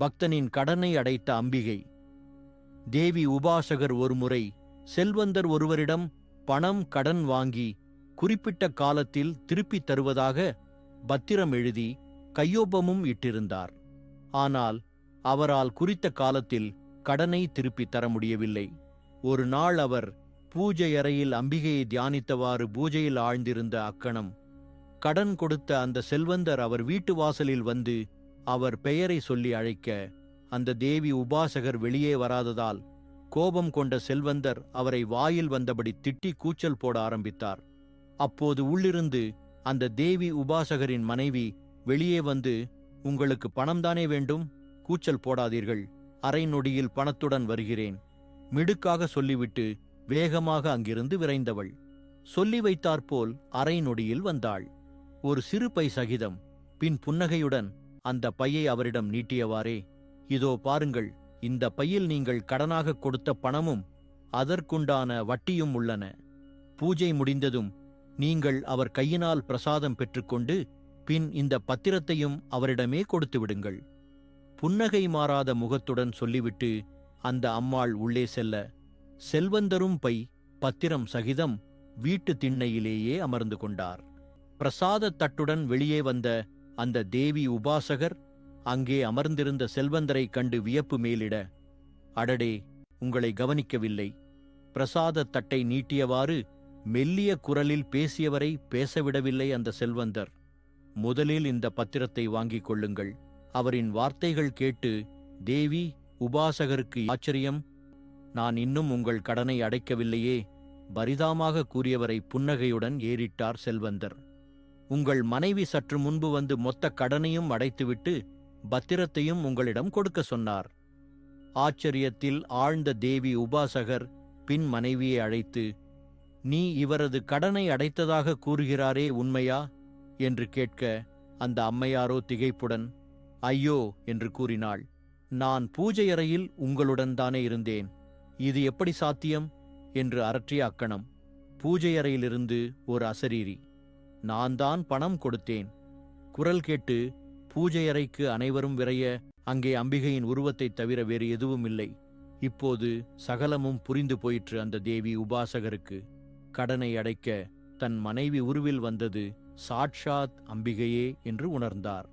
பக்தனின் கடனை அடைத்த அம்பிகை. தேவி உபாசகர் ஒருமுறை செல்வந்தர் ஒருவரிடம் பணம் கடன் வாங்கி குறிப்பிட்ட காலத்தில் திருப்பித் தருவதாக பத்திரம் எழுதி கையொப்பமும் இட்டிருந்தார். ஆனால் அவரால் குறித்த காலத்தில் கடனை திருப்பித் தர முடியவில்லை. ஒரு நாள் அவர் பூஜை அறையில் அம்பிகையை தியானித்தவாறு பூஜையில் ஆழ்ந்திருந்த அக்கணம். கடன் கொடுத்த அந்த செல்வந்தர் அவர் வீட்டு வாசலில் வந்து அவர் பெயரை சொல்லி அழைக்க அந்த தேவி உபாசகர் வெளியே வராததால் கோபம் கொண்ட செல்வந்தர் அவரை வாயில் வந்தபடி திட்டி கூச்சல் போட ஆரம்பித்தார். அப்போது உள்ளிருந்து அந்த தேவி உபாசகரின் மனைவி வெளியே வந்து உங்களுக்கு பணம்தானே வேண்டும்? கூச்சல் போடாதீர்கள். அரை நொடியில் பணத்துடன் வருகிறேன். மிடுக்காக சொல்லிவிட்டு வேகமாக அங்கிருந்து விரைந்தவள். சொல்லி வைத்தாற்போல் அரை நொடியில் வந்தாள். ஒரு சிறு பை சகிதம் பின் புன்னகையுடன் அந்த பையை அவரிடம் நீட்டியவாறே இதோ பாருங்கள் இந்த பையில் நீங்கள் கடனாக கொடுத்த பணமும் அதற்குண்டான வட்டியும் உள்ளன. பூஜை முடிந்ததும் நீங்கள் அவர் கையினால் பிரசாதம் பெற்றுக்கொண்டு பின் இந்த பத்திரத்தையும் அவரிடமே கொடுத்து விடுங்கள். புன்னகை மாறாத முகத்துடன் சொல்லிவிட்டு அந்த அம்மாள் உள்ளே செல்ல செல்வந்தரும் பை பத்திரம் சகிதம் வீட்டு திண்ணையிலேயே அமர்ந்து கொண்டார். பிரசாதத் தட்டுடன் வெளியே வந்த அந்த தேவி உபாசகர் அங்கே அமர்ந்திருந்த செல்வந்தரைக் கண்டு வியப்பு மேலிட அடடே உங்களை கவனிக்கவில்லை. பிரசாதத் தட்டை நீட்டியவாறு மெல்லிய குரலில் பேசியவரை பேசவிடவில்லை அந்த செல்வந்தர். முதலில் இந்த பத்திரத்தை வாங்கிக் கொள்ளுங்கள். அவரின் வார்த்தைகள் கேட்டு தேவி உபாசகருக்கு ஆச்சரியம். நான் இன்னும் உங்கள் கடனை அடைக்கவில்லையே. பரிதாமாக கூறியவரை புன்னகையுடன் ஏறிட்டார் செல்வந்தர். உங்கள் மனைவி சற்று முன்பு வந்து மொத்த கடனையும் அடைத்துவிட்டு பத்திரத்தையும் உங்களிடம் கொடுக்க சொன்னார். ஆச்சரியத்தில் ஆழ்ந்த தேவி உபாசகர் பின் மனைவியை அழைத்து நீ இவரது கடனை அடைத்ததாக கூறுகிறாரே உண்மையா? என்று கேட்க அந்த அம்மையாரோ திகைப்புடன் ஐயோ என்று கூறினாள். நான் பூஜை அறையில் உங்களுடன் தானே இருந்தேன். இது எப்படி சாத்தியம்? என்று அரற்றிய அக்கணம். பூஜை அறையிலிருந்து ஒரு அசரீரி. நான் தான் பணம் கொடுத்தேன். குரல் கேட்டு பூஜை அறைக்கு அனைவரும் விரைய அங்கே அம்பிகையின் உருவத்தைத் தவிர வேறு எதுவும் இல்லை. இப்போது சகலமும் புரிந்து போயிற்று அந்த தேவி உபாசகருக்கு. கடனை அடைக்க தன் மனைவி உருவில் வந்தது சாட்சாத் அம்பிகையே என்று உணர்ந்தார்.